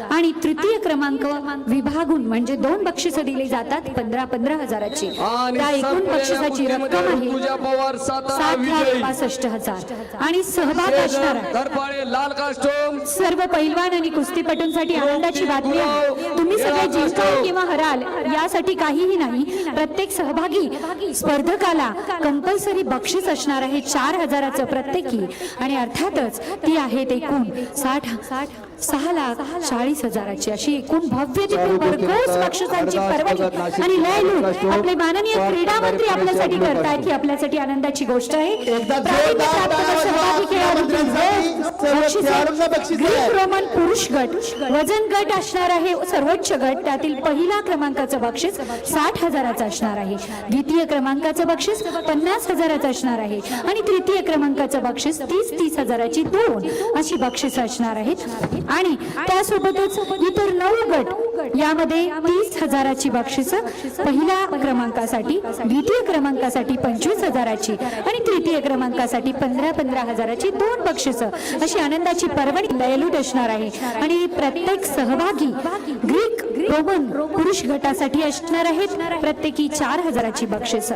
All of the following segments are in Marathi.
आणि तृतीय क्रमांक विभागून म्हणजे दोन बक्षिसं दिली जातात पंधरा पंधरा हजाराची. त्या एकूण बक्षिसाची रक्कम आहे सात लाख पासष्ट हजार. आणि सहभाग असणार सर्व पैलवान आणि कुस्तीपटूंसाठी आनंदाची बातमी आहे. तुम्ही सगळे जिंकाल किंवा हराल यासाठी काहीही नाही. प्रत्येक सहभागी स्पर्धकाला कंपल्सरी बक्षीस असणार आहे चार हजाराचं प्रत्येकी. आणि अर्थातच ती आहेत एकूण साठ साठ सहा लाख चाळीस हजाराची अशी एकूण भव्य भरघोस बक्षिसांची पर्वणी आणि लयलू आपले माननीय क्रीडा मंत्री आपल्यासाठी करतायत ही आपल्यासाठी आनंदाची गोष्ट आहे. ग्रीक रोमन पुरुष गट वजन गट असणार आहे सर्वोच्च गट त्यातील पहिला क्रमांकाचं बक्षीस साठ हजाराचं असणार आहे. द्वितीय क्रमांकाचं बक्षीस पन्नास हजाराचं असणार आहे. आणि तृतीय क्रमांकाचं बक्षीस तीस तीस हजाराची दोन अशी बक्षीस असणार आहेत. आणि त्यासोबतच इतर नऊ गट यामध्ये तीस हजाराची बक्षिस पहिल्या क्रमांकासाठी द्वितीय क्रमांकासाठी पंचवीस हजाराची आणि तृतीय क्रमांकासाठी पंधरा पंधरा हजाराची दोन बक्षिस. अशी आनंदाची पर्वणी लयलूट असणार आहे. आणि प्रत्येक सहभागी ग्रीक रोमन पुरुष गटासाठी असणार आहेत प्रत्येकी चार हजाराची बक्षिस.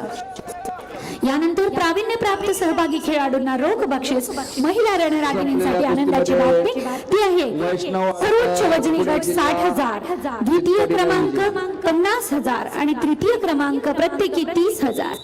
यानंतर प्रावीण्य प्राप्त सहभागी खेळाडूंना रोख बक्षीस महिला रणरागिणींसाठी आनंदाची बातमी ती आहे सर्वोच्च वजनी गट साठ हजार द्वितीय क्रमांक पन्नास हजार आणि तृतीय क्रमांक प्रत्येकी तीस हजार.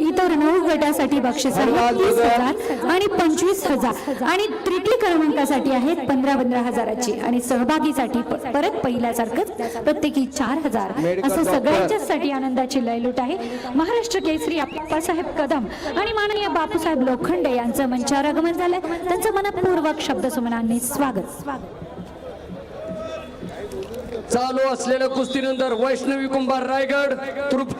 इतर नऊ गटासाठी बक्षीस आहे तीस हजार. आणि पंचवीस हजार. आणि तृतीय क्रमांकासाठी आहेत पंधरा पंधरा हजाराची. आणि सहभागीसाठी परत पहिल्यासारखंच प्रत्येकी चार हजार. असं सगळ्यांच्यासाठी आनंदाची लयलूट आहे. महाराष्ट्र केसरी अप्पासाहेब कदम आणि माननीय बापूसाहेब लोखंडे यांचं मंचावर आगमन झालंय. त्यांचं मनपूर्वक शब्दसुमनांनी स्वागत. चालू असलेल्या कुस्तीनंतर वैष्णवी कुंभार रायगड तृप्ती